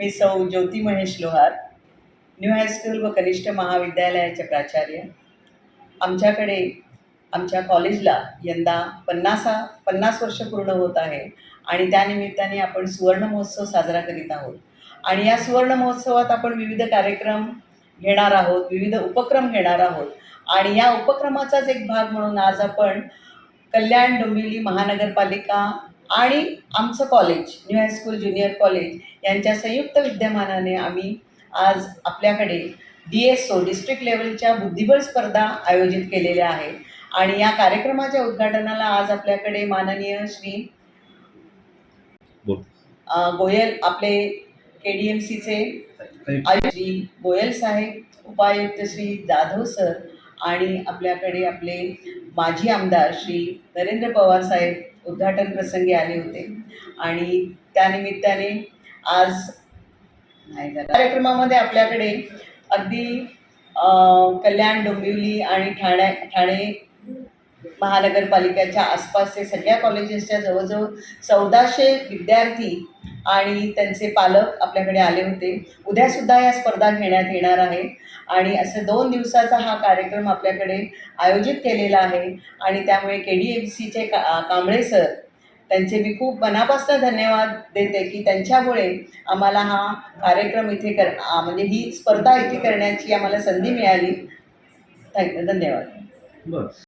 मी सौ Jyoti Mahesh Lohar new high school व कनिष्ठ महाविद्यालयाचे प्राचार्य. आमच्याकडे आमच्या कॉलेजला यंदा पन्नासा पन्नास वर्ष पूर्ण होत आहे आणि त्यानिमित्ताने आपण सुवर्ण महोत्सव साजरा करीत आहोत. आणि या सुवर्ण महोत्सवात आपण विविध कार्यक्रम घेणार आहोत विविध उपक्रम घेणार आहोत. आणि या उपक्रमाचाच एक भाग म्हणून आज आपण कल्याण डोंबिवली महानगरपालिका आणि आमचं college new high school junior college यांच्या संयुक्त विद्यमानाने आम्ही आज आपल्याकडे डी एस ओ डिस्ट्रिक्ट लेवलच्या बुद्धिबळ स्पर्धा आयोजित केलेल्या आहेत. आणि या कार्यक्रमाच्या उद्घाटनाला आज आपल्याकडे माननीय श्री गोयल आपले के डी एम सीचे आयुक्त श्री गोयल साहेब उपायुक्त श्री जाधव सर आणि आपल्याकडे आपले माजी आमदार श्री नरेंद्र पवार साहेब उद्घाटन प्रसंगी आले होते. आणि त्यानिमित्ताने आज नाही कार्यक्रमामध्ये आपल्याकडे अगदी कल्याण डोंबिवली आणि ठाणे ठाणे महानगरपालिकेच्या आसपासचे सगळ्या कॉलेजेसच्या जवळजवळ चौदाशे विद्यार्थी आणि त्यांचे पालक आपल्याकडे आले होते. उद्यासुद्धा या स्पर्धा घेण्यात येणार आहे. आणि असं दोन दिवसाचा हा कार्यक्रम आपल्याकडे आयोजित केलेला आहे. आणि त्यामुळे के डी एफ सीचे का कांबळे सर त्यांचे मी खूप मनापासून धन्यवाद देते की त्यांच्यामुळे आम्हाला हा कार्यक्रम इथे कर म्हणजे ही स्पर्धा इथे करण्याची आम्हाला संधी मिळाली. थँक्यू धन्यवाद. बस